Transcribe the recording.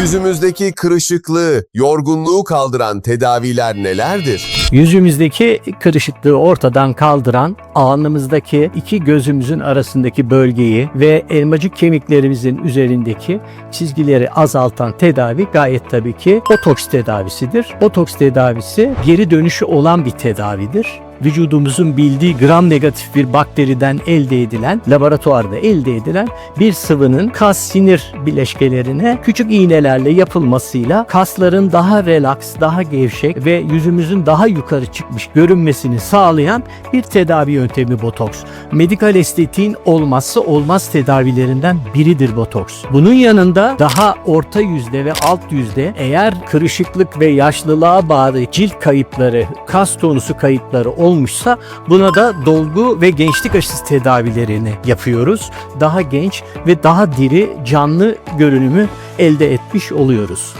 Yüzümüzdeki kırışıklığı, yorgunluğu kaldıran tedaviler nelerdir? Yüzümüzdeki kırışıklığı ortadan kaldıran, alnımızdaki iki gözümüzün arasındaki bölgeyi ve elmacık kemiklerimizin üzerindeki çizgileri azaltan tedavi gayet tabii ki botoks tedavisidir. Botoks tedavisi geri dönüşü olan bir tedavidir. Vücudumuzun bildiği gram negatif bir bakteriden elde edilen, laboratuvarda elde edilen bir sıvının kas sinir bileşkelerine küçük iğnelerle yapılmasıyla kasların daha relax, daha gevşek ve yüzümüzün daha yukarı çıkmış görünmesini sağlayan bir tedavi yöntemi botoks. Medikal estetiğin olmazsa olmaz tedavilerinden biridir botoks. Bunun yanında daha orta yüzde ve alt yüzde eğer kırışıklık ve yaşlılığa bağlı cilt kayıpları, kas tonusu kayıpları olmuşsa buna da dolgu ve gençlik aşısı tedavilerini yapıyoruz. Daha genç ve daha diri, canlı görünümü elde etmiş oluyoruz.